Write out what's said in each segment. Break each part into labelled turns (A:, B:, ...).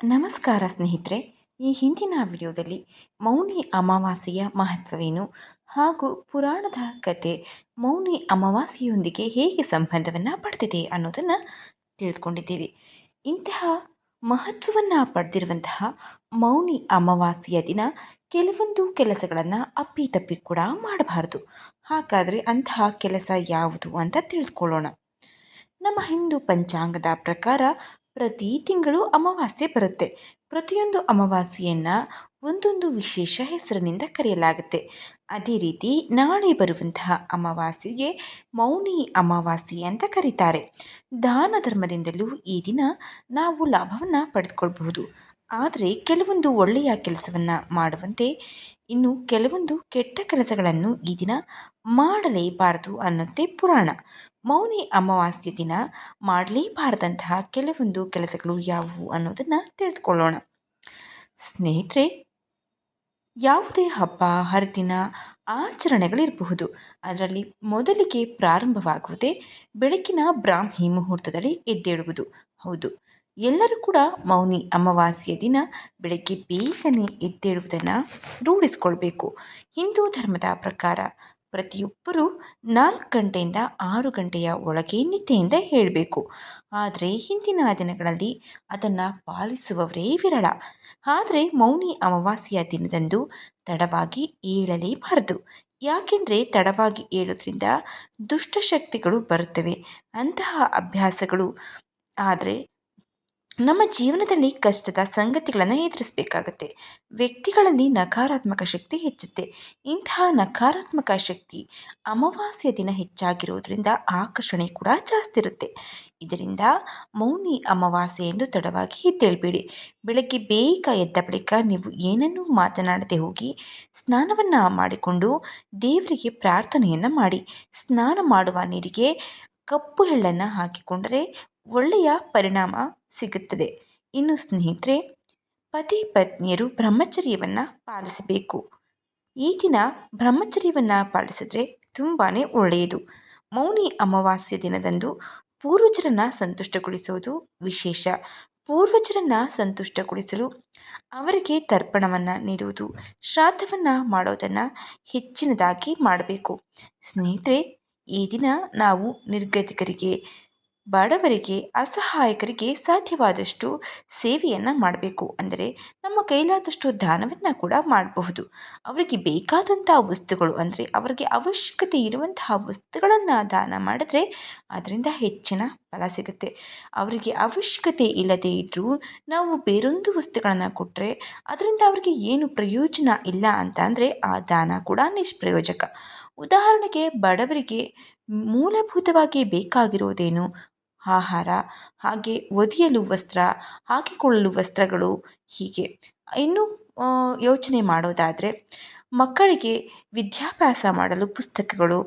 A: ನಮಸ್ಕಾರ ಸ್ನೇಹಿತರೆ, ಈ ಹಿಂದಿನ ವಿಡಿಯೋದಲ್ಲಿ ಮೌನಿ ಅಮಾವಾಸ್ಯೆಯ ಮಹತ್ವವೇನು ಹಾಗೂ ಪುರಾಣದ ಕತೆ ಮೌನಿ ಅಮಾವಾಸ್ಯೆಯೊಂದಿಗೆ ಹೇಗೆ ಸಂಬಂಧವನ್ನು ಪಡೆದಿದೆ ಅನ್ನೋದನ್ನು ತಿಳಿದುಕೊಂಡಿದ್ದೀವಿ. ಇಂತಹ ಮಹತ್ವವನ್ನು ಪಡೆದಿರುವಂತಹ ಮೌನಿ ಅಮಾವಾಸ್ಯೆಯ ದಿನ ಕೆಲವೊಂದು ಕೆಲಸಗಳನ್ನು ಅಪ್ಪಿತಪ್ಪಿ ಕೂಡ ಮಾಡಬಾರದು. ಹಾಗಾದರೆ ಅಂತಹ ಕೆಲಸ ಯಾವುದು ಅಂತ ತಿಳಿದುಕೊಳ್ಳೋಣ. ನಮ್ಮ ಹಿಂದೂ ಪಂಚಾಂಗದ ಪ್ರಕಾರ ಪ್ರತಿ ತಿಂಗಳು ಅಮಾವಾಸ್ಯೆ ಬರುತ್ತೆ. ಪ್ರತಿಯೊಂದು ಅಮಾವಾಸ್ಯೆಯನ್ನು ಒಂದೊಂದು ವಿಶೇಷ ಹೆಸರಿನಿಂದ ಕರೆಯಲಾಗುತ್ತೆ. ಅದೇ ರೀತಿ ನಾಳೆ ಬರುವಂತಹ ಅಮಾವಾಸ್ಯೆಗೆ ಮೌನಿ ಅಮಾವಾಸ್ಯೆ ಅಂತ ಕರೀತಾರೆ. ದಾನ ಧರ್ಮದಿಂದಲೂ ಈ ದಿನ ನಾವು ಲಾಭವನ್ನು ಪಡೆದುಕೊಳ್ಬಹುದು ಆದರೆ ಕೆಲವೊಂದು ಒಳ್ಳೆಯ ಕೆಲಸವನ್ನು ಮಾಡುವಂತೆ ಇನ್ನು ಕೆಲವೊಂದು ಕೆಟ್ಟ ಕೆಲಸಗಳನ್ನು ಈ ದಿನ ಮಾಡಲೇಬಾರದು ಅನ್ನತ್ತೆ ಪುರಾಣ. ಮೌನಿ ಅಮಾವಾಸ್ಯೆ ದಿನ ಮಾಡಲೇಬಾರದಂತಹ ಕೆಲವೊಂದು ಕೆಲಸಗಳು ಯಾವುವು ಅನ್ನೋದನ್ನು ತಿಳಿದುಕೊಳ್ಳೋಣ. ಸ್ನೇಹಿತರೆ, ಯಾವುದೇ ಹಬ್ಬ, ಹರಿದಿನ, ಆಚರಣೆಗಳಿರಬಹುದು. ಅದರಲ್ಲಿ ಮೊದಲಿಗೆ ಪ್ರಾರಂಭವಾಗುವುದೇ ಬೆಳಕಿನ ಬ್ರಾಹ್ಮಿ ಮುಹೂರ್ತದಲ್ಲಿ ಎದ್ದೇಳುವುದು. ಹೌದು. ಎಲ್ಲರೂ ಕೂಡ ಮೌನಿ ಅಮಾವಾಸ್ಯೆಯ ದಿನ ಬೆಳಗ್ಗೆ ಬೇಗನೆ ಎದ್ದೇಳುವುದನ್ನು ರೂಢಿಸ್ಕೊಳ್ಬೇಕು. ಹಿಂದೂ ಧರ್ಮದ ಪ್ರಕಾರ ಪ್ರತಿಯೊಬ್ಬರೂ ನಾಲ್ಕು ಗಂಟೆಯಿಂದ ಆರು ಗಂಟೆಯ ಒಳಗೆ ನಿದ್ದೆಯಿಂದ ಹೇಳಬೇಕು ಆದರೆ ಹಿಂದಿನ ದಿನಗಳಲ್ಲಿ ಅದನ್ನು ಪಾಲಿಸುವವರೇ ವಿರಳ. ಆದರೆ ಮೌನಿ ಅಮಾವಾಸ್ಯೆಯ ದಿನದಂದು ತಡವಾಗಿ ಏಳಲೇಬಾರದು. ಯಾಕೆಂದರೆ ತಡವಾಗಿ ಏಳೋದ್ರಿಂದ ದುಷ್ಟಶಕ್ತಿಗಳು ಬರುತ್ತವೆ. ಅಂತಹ ಅಭ್ಯಾಸಗಳು ಆದರೆ ನಮ್ಮ ಜೀವನದಲ್ಲಿ ಕಷ್ಟದ ಸಂಗತಿಗಳನ್ನು ಎದುರಿಸಬೇಕಾಗತ್ತೆ. ವ್ಯಕ್ತಿಗಳಲ್ಲಿ ನಕಾರಾತ್ಮಕ ಶಕ್ತಿ ಹೆಚ್ಚುತ್ತೆ. ಇಂತಹ ನಕಾರಾತ್ಮಕ ಶಕ್ತಿ ಅಮಾವಾಸ್ಯ ದಿನ ಹೆಚ್ಚಾಗಿರುವುದರಿಂದ ಆಕರ್ಷಣೆ ಕೂಡ ಜಾಸ್ತಿ ಇರುತ್ತೆ. ಇದರಿಂದ ಮೌನಿ ಅಮಾವಾಸ್ಯೆ ಎಂದು ತಡವಾಗಿ ಎದ್ದೇಳಬೇಡಿ ಬೆಳಗ್ಗೆ ಬೇಗ ಎದ್ದ ಬಳಿಕ ನೀವು ಏನನ್ನೂ ಮಾತನಾಡದೆ ಹೋಗಿ ಸ್ನಾನವನ್ನು ಮಾಡಿಕೊಂಡು ದೇವರಿಗೆ ಪ್ರಾರ್ಥನೆಯನ್ನು ಮಾಡಿ. ಸ್ನಾನ ಮಾಡುವ ನೀರಿಗೆ ಕಪ್ಪು ಎಳ್ಳನ್ನು ಹಾಕಿಕೊಂಡರೆ ಒಳ್ಳೆಯ ಪರಿಣಾಮ ಸಿಗುತ್ತದೆ. ಇನ್ನು ಸ್ನೇಹಿತರೆ, ಪತಿ ಪತ್ನಿಯರು ಬ್ರಹ್ಮಚರ್ಯವನ್ನು ಪಾಲಿಸಬೇಕು. ಈಗಿನ ಬ್ರಹ್ಮಚರ್ಯವನ್ನು ಪಾಲಿಸಿದ್ರೆ ತುಂಬಾ ಒಳ್ಳೆಯದು. ಮೌನಿ ಅಮಾವಾಸ್ಯ ದಿನದಂದು ಪೂರ್ವಜರನ್ನು ಸಂತುಷ್ಟಗೊಳಿಸುವುದು ವಿಶೇಷ. ಪೂರ್ವಜರನ್ನು ಸಂತುಷ್ಟಗೊಳಿಸಲು ಅವರಿಗೆ ತರ್ಪಣವನ್ನು ನೀಡುವುದು, ಶ್ರಾದ್ದವನ್ನು ಮಾಡೋದನ್ನು ಹೆಚ್ಚಿನದಾಗಿ ಮಾಡಬೇಕು. ಸ್ನೇಹಿತರೆ, ಈ ದಿನ ನಾವು ನಿರ್ಗತಿಕರಿಗೆ ಬಡವರಿಗೆ, ಅಸಹಾಯಕರಿಗೆ ಸಾಧ್ಯವಾದಷ್ಟು ಸೇವೆಯನ್ನು ಮಾಡಬೇಕು. ಅಂದರೆ ನಮ್ಮ ಕೈಲಾದಷ್ಟು ದಾನವನ್ನು ಕೂಡ ಮಾಡಬಹುದು. ಅವರಿಗೆ ಬೇಕಾದಂಥ ವಸ್ತುಗಳು, ಅಂದರೆ ಅವರಿಗೆ ಅವಶ್ಯಕತೆ ಇರುವಂತಹ ವಸ್ತುಗಳನ್ನು ದಾನ ಮಾಡಿದ್ರೆ ಅದರಿಂದ ಹೆಚ್ಚಿನ ಫಲ ಸಿಗುತ್ತೆ. ಅವರಿಗೆ ಅವಶ್ಯಕತೆ ಇಲ್ಲದೇ ಇದ್ದರೂ ನಾವು ಬೇರೊಂದು ವಸ್ತುಗಳನ್ನು ಕೊಟ್ಟರೆ ಅದರಿಂದ ಅವರಿಗೆ ಏನು ಪ್ರಯೋಜನ ಇಲ್ಲ ಅಂತ ಅಂದರೆ ಆ ದಾನ ಕೂಡ ನಿಷ್ಪ್ರಯೋಜಕ. ಉದಾಹರಣೆಗೆ ಬಡವರಿಗೆ ಮೂಲಭೂತವಾಗಿ ಬೇಕಾಗಿರೋದೇನು? ಆಹಾರ, ಹಾಗೆ ಒದೆಯಲು ವಸ್ತ್ರ, ಹಾಕಿಕೊಳ್ಳಲು ವಸ್ತ್ರಗಳು ಹೀಗೆ. ಇನ್ನು ಯೋಚನೆ ಮಾಡೋದಾದರೆ, ಮಕ್ಕಳಿಗೆ ವಿದ್ಯಾಭ್ಯಾಸ ಮಾಡಲು ಪುಸ್ತಕಗಳು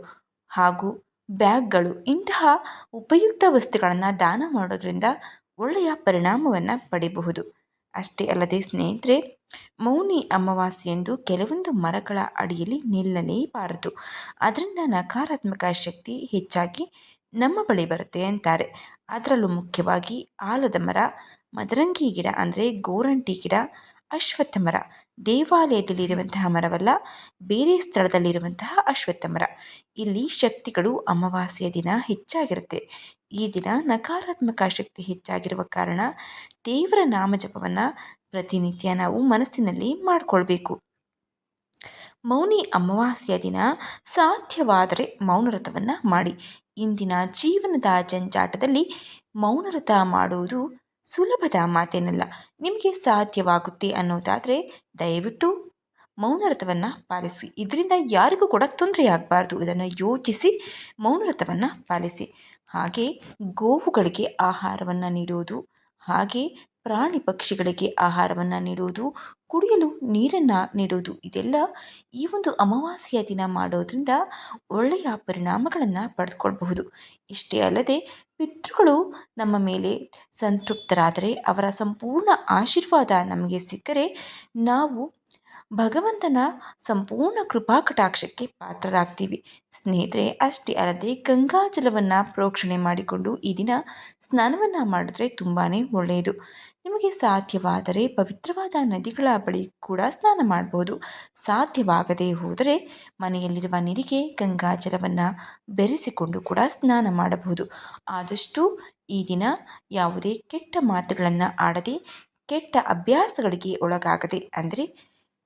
A: ಹಾಗೂ ಬ್ಯಾಗ್ಗಳು ಇಂತಹ ಉಪಯುಕ್ತ ವಸ್ತುಗಳನ್ನು ದಾನ ಮಾಡೋದರಿಂದ ಒಳ್ಳೆಯ ಪರಿಣಾಮವನ್ನು ಪಡೆಯಬಹುದು ಅಷ್ಟೇ ಅಲ್ಲದೆ ಸ್ನೇಹಿತರೆ, ಮೌನಿ ಅಮಾವಾಸ್ಯೆಯಂದು ಕೆಲವೊಂದು ಮರಗಳ ಅಡಿಯಲ್ಲಿ ನಿಲ್ಲಲೇಬಾರದು. ಅದರಿಂದ ನಕಾರಾತ್ಮಕ ಶಕ್ತಿ ಹೆಚ್ಚಾಗಿ ನಮ್ಮ ಬಳಿ ಬರುತ್ತೆ ಅಂತಾರೆ. ಅದರಲ್ಲೂ ಮುಖ್ಯವಾಗಿ ಆಲದ ಮರ, ಮದರಂಗಿ ಗಿಡ ಅಂದರೆ ಗೋರಂಟಿ ಗಿಡ, ಅಶ್ವತ್ಥ ಮರ. ದೇವಾಲಯದಲ್ಲಿರುವಂತಹ ಮರವಲ್ಲ, ಬೇರೆ ಸ್ಥಳದಲ್ಲಿರುವಂತಹ ಅಶ್ವತ್ಥ ಮರ. ಇಲ್ಲಿ ಶಕ್ತಿಗಳು ಅಮಾವಾಸ್ಯೆಯ ದಿನ ಹೆಚ್ಚಾಗಿರುತ್ತೆ. ಈ ದಿನ ನಕಾರಾತ್ಮಕ ಶಕ್ತಿ ಹೆಚ್ಚಾಗಿರುವ ಕಾರಣ ದೇವರ ನಾಮಜಪವನ್ನು ಪ್ರತಿನಿತ್ಯ ನಾವು ಮನಸ್ಸಿನಲ್ಲಿ ಮಾಡಿಕೊಳ್ಬೇಕು. ಮೌನಿ ಅಮಾವಾಸ್ಯ ದಿನ ಸಾಧ್ಯವಾದರೆ ಮೌನವ್ರತವನ್ನು ಮಾಡಿ. ಇಂದಿನ ಜೀವನದ ಜಂಜಾಟದಲ್ಲಿ ಮೌನವ್ರತ ಮಾಡುವುದು ಸುಲಭದ ಮಾತೇನಲ್ಲ. ನಿಮಗೆ ಸಾಧ್ಯವಾಗುತ್ತೆ ಅನ್ನೋದಾದರೆ ದಯವಿಟ್ಟು ಮೌನವ್ರತವನ್ನು ಪಾಲಿಸಿ. ಇದರಿಂದ ಯಾರಿಗೂ ಕೂಡ ತೊಂದರೆಯಾಗಬಾರ್ದು ಇದನ್ನು ಯೋಚಿಸಿ ಮೌನವ್ರತವನ್ನು ಪಾಲಿಸಿ. ಹಾಗೆ ಗೋವುಗಳಿಗೆ ಆಹಾರವನ್ನು ನೀಡುವುದು, ಹಾಗೆ ಪ್ರಾಣಿ ಪಕ್ಷಿಗಳಿಗೆ ಆಹಾರವನ್ನು ನೀಡುವುದು, ಕುಡಿಯಲು ನೀರನ್ನು ನೀಡುವುದು, ಇದೆಲ್ಲ ಈ ಒಂದು ಅಮಾವಾಸ್ಯೆಯ ದಿನ ಮಾಡೋದರಿಂದ ಒಳ್ಳೆಯ ಪರಿಣಾಮಗಳನ್ನು ಪಡೆದುಕೊಳ್ಬಹುದು ಇಷ್ಟೇ ಅಲ್ಲದೆ, ಪಿತೃಗಳು ನಮ್ಮ ಮೇಲೆ ಸಂತೃಪ್ತರಾದರೆ, ಅವರ ಸಂಪೂರ್ಣ ಆಶೀರ್ವಾದ ನಮಗೆ ಸಿಕ್ಕರೆ, ನಾವು ಭಗವಂತನ ಸಂಪೂರ್ಣ ಕೃಪಾ ಕಟಾಕ್ಷಕ್ಕೆ ಪಾತ್ರರಾಗ್ತೀವಿ. ಸ್ನೇಹಿತರೆ, ಅಷ್ಟೇ ಅಲ್ಲದೆ ಗಂಗಾಜಲವನ್ನು ಪ್ರೋಕ್ಷಣೆ ಮಾಡಿಕೊಂಡು ಈ ದಿನ ಸ್ನಾನವನ್ನು ಮಾಡಿದ್ರೆ ತುಂಬಾ ಒಳ್ಳೆಯದು. ನಿಮಗೆ ಸಾಧ್ಯವಾದರೆ ಪವಿತ್ರವಾದ ನದಿಗಳ ಬಳಿ ಕೂಡ ಸ್ನಾನ ಮಾಡ್ಬೋದು. ಸಾಧ್ಯವಾಗದೇ ಹೋದರೆ ಮನೆಯಲ್ಲಿರುವ ನೀರಿಗೆ ಗಂಗಾಜಲವನ್ನು ಬೆರೆಸಿಕೊಂಡು ಕೂಡ ಸ್ನಾನ ಮಾಡಬಹುದು. ಆದಷ್ಟು ಈ ದಿನ ಯಾವುದೇ ಕೆಟ್ಟ ಮಾತುಗಳನ್ನು ಆಡದೆ ಕೆಟ್ಟ ಅಭ್ಯಾಸಗಳಿಗೆ ಒಳಗಾಗದೆ, ಅಂದರೆ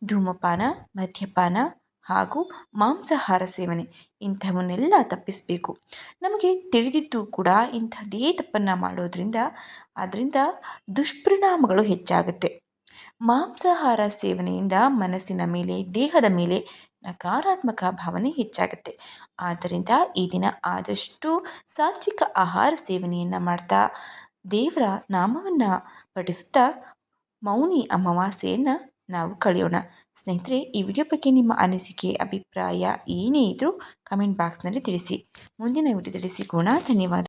A: ಧೂಮಪಾನ, ಮದ್ಯಪಾನ ಹಾಗೂ ಮಾಂಸಾಹಾರ ಸೇವನೆ ಇಂಥವನ್ನೆಲ್ಲ ತಪ್ಪಿಸಬೇಕು. ನಮಗೆ ತಿಳಿದಿದ್ದು ಕೂಡ ಇಂಥದ್ದೇ ತಪ್ಪನ್ನು ಮಾಡೋದ್ರಿಂದ ಅದರಿಂದ ದುಷ್ಪರಿಣಾಮಗಳು ಹೆಚ್ಚಾಗುತ್ತೆ. ಮಾಂಸಾಹಾರ ಸೇವನೆಯಿಂದ ಮನಸ್ಸಿನ ಮೇಲೆ, ದೇಹದ ಮೇಲೆ ನಕಾರಾತ್ಮಕ ಭಾವನೆ ಹೆಚ್ಚಾಗುತ್ತೆ. ಆದ್ದರಿಂದ ಈ ದಿನ ಆದಷ್ಟು ಸಾತ್ವಿಕ ಆಹಾರ ಸೇವನೆಯನ್ನು ಮಾಡ್ತಾ, ದೇವರ ನಾಮವನ್ನು ಪಠಿಸುತ್ತಾ, ಮೌನಿ ಅಮಾವಾಸ್ಯೆಯನ್ನು ನಾವು ಕಳೆಯೋಣ. ಸ್ನೇಹಿತರೆ, ಈ ವಿಡಿಯೋ ಬಗ್ಗೆ ನಿಮ್ಮ ಅನಿಸಿಕೆ, ಅಭಿಪ್ರಾಯ ಏನೇ ಇದ್ದರೂ ಕಮೆಂಟ್ ಬಾಕ್ಸ್ನಲ್ಲಿ ತಿಳಿಸಿ. ಮುಂದಿನ ವಿಡಿಯೋದಲ್ಲಿ ಸಿಗೋಣ. ಧನ್ಯವಾದ.